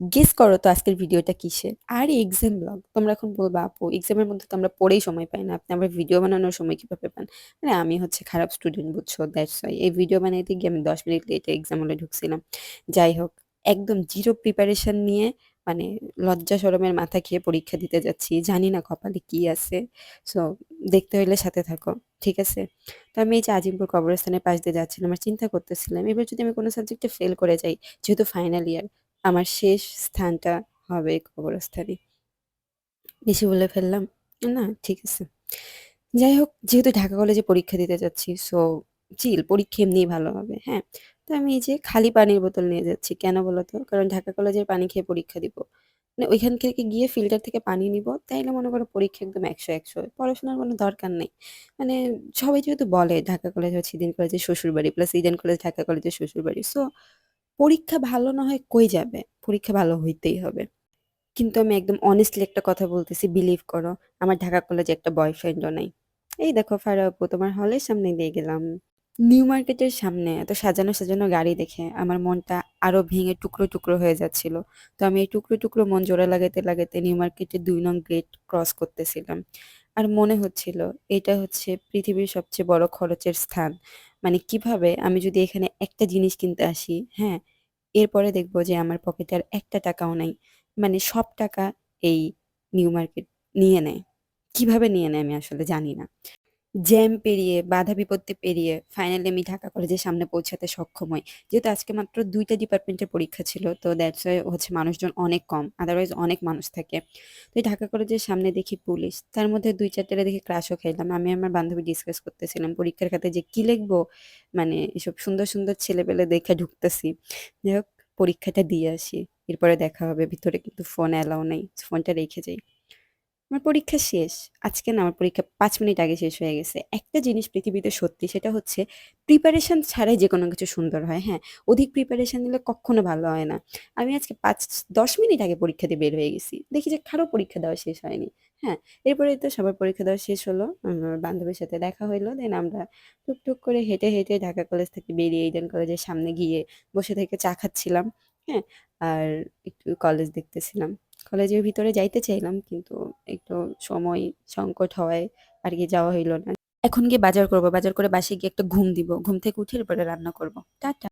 Guess করো তো আজকের ভিডিওটা কিসের? আরে এক্সাম ব্লগ। তোমরা এখন বলবা, "আপু এক্সামের মধ্যে তো আমরা পড়েই সময় পাই না। আপনি আবার ভিডিও বানানোর সময় কীভাবে পান?" মানে আমি হচ্ছে খারাপ স্টুডেন্ট বুঝছ? That's why. এই ভিডিও বানাইতে গিয়ে আমি ১০ মিনিট লেটে এক্সাম হলে ঢুকছিলাম। যাই হোক, একদম জিরো প্রিপারেশন নিয়ে মানে লজ্জা শরমের মাথা খেয়ে পরীক্ষা দিতে যাচ্ছি। জানি না কপালে কি আছে। সো দেখতে হইলে সাথে থাকো। ঠিক আছে? তো আমি এই যে আজিমপুর কবরস্থানের পাশ দিয়ে যাচ্ছিলাম আমার চিন্তা করতেছিলাম, এবার যদি আমি কোনো সাবজেক্টে ফেল করে যাই, যেহেতু ফাইনাল ইয়ার আমার শেষ স্থানটা হবে এই কবরস্থানই। বেশি বলে ফেললাম? না, ঠিক আছে। যাই হোক, যেহেতু ঢাকা কলেজে পরীক্ষা দিতে যাচ্ছি, সো চিল, পরীক্ষা এমনিই ভালো হবে, হ্যাঁ? তো আমি এই যে খালি পানির বোতল নিয়ে যাচ্ছি। কেন বলো তো? কারণ ঢাকা কলেজের পানি খেয়ে পরীক্ষা দিব। মানে ওইখান থেকে গিয়ে ফিল্টার থেকে পানি নিবো, তাইলে মনে করো পরীক্ষা একদম একশো একশো পড়াশোনার কোনো দরকার নেই। মানে সবাই যেহেতু বলে ঢাকা কলেজ হচ্ছে ইডেন কলেজের শ্বশুরবাড়ি, প্লাস ইডেন কলেজ ঢাকা কলেজের শ্বশুরবাড়ি। সো পরীক্ষা ভালো না হয় কই যাবে? পরীক্ষা ভালো হইতেই হবে। কিন্তু আমি একদম অনেস্টলি একটা কথা বলতেছি, বিলিভ করো, আমার ঢাকা কলেজে একটা বয়ফ্রেন্ডও নাই। এই দেখো ফারা আপু, তোমার হলের সামনে দিয়ে গেলাম। নিউ মার্কেটের সামনে এত সাজানো, সাজানো গাড়ি দেখে আমার মনটা আরও ভেঙে টুকরো, টুকরো হয়ে যাচ্ছিল। তো আমি এই টুকরো, টুকরো মন জোড়া লাগাইতে, লাগাইতে নিউ মার্কেটের দুই নং গেট ক্রস করতেছিলাম। আর মনে হচ্ছিল এটা হচ্ছে পৃথিবীর সবচেয়ে বড় খরচের স্থান। মানে কীভাবে আমি যদি এখানে একটা জিনিস কিনতে আসি, হ্যাঁ? এরপরে দেখব যে আমার পকেটে আর একটা টাকাও নাই। মানে সব টাকা এই নিউ মার্কেট নিয়ে নেয়। কীভাবে নিয়ে নেয় আমি আসলে জানি না। জ্যাম পেরিয়ে, বাধা বিপত্তি পেরিয়ে ফাইনালি আমি ঢাকা কলেজের সামনে পৌঁছাতে সক্ষম হই। যেহেতু আজকে মাত্র ২ টা ডিপার্টমেন্টের পরীক্ষা ছিল, তো দ্যাটস ওয়াই হচ্ছে মানুষজন অনেক কম। আদারওয়াইজ অনেক মানুষ থাকে। তো ঢাকা কলেজের সামনে দেখি পুলিশ। তার মধ্যে ২-৪ টারে দেখে ক্রাশও খাইলাম। আমি আমার বান্ধবী ডিসকাস করতেছিলাম পরীক্ষার খাতায় যে কি লিখব? মানে এসব সুন্দর, সুন্দর ছেলেপেলে দেখে ঢুকতেছি। যাই হোক পরীক্ষাটা দিয়ে আসি। এরপরে দেখা হবে। ভিতরে কিন্তু ফোন অ্যালাও নেই ফোনটা রেখে যাই। আমার পরীক্ষা শেষ। আজকে না আমার পরীক্ষা পাঁচ মিনিট আগে শেষ হয়ে গেছে। একটা জিনিস পৃথিবীতে সত্যি সেটা হচ্ছে প্রিপারেশন ছাড়াই যে কোনো কিছু সুন্দর হয়, হ্যাঁ? অধিক প্রিপারেশান নিলে কক্ষনো ভালো হয় না। আমি আজকে ৫-১০ মিনিট আগে পরীক্ষা দিয়ে বের হয়ে গেছি। দেখি যে কারও পরীক্ষা দেওয়া শেষ হয়নি। হ্যাঁ? এরপরে তো সবার পরীক্ষা দেওয়া শেষ হলো। আমার বান্ধবীর সাথে দেখা হইল। দেন আমরা টুকটুক করে হেঁটে, হেঁটে ঢাকা কলেজ থেকে বেরিয়ে ইডেন কলেজের সামনে গিয়ে বসে থেকে চা খাচ্ছিলাম। হ্যাঁ? আর একটু কলেজ দেখতেছিলাম। কলেজের ভিতরে যাইতে চাইলাম, কিন্তু একটু সময় সংকট হওয়ায় আর কি যাওয়া হইল না। এখন গিয়ে বাজার করব। বাজার করে বাসে গিয়ে একটা ঘুম দিব। ঘুম থেকে উঠে পরে রান্না করব। টাটা।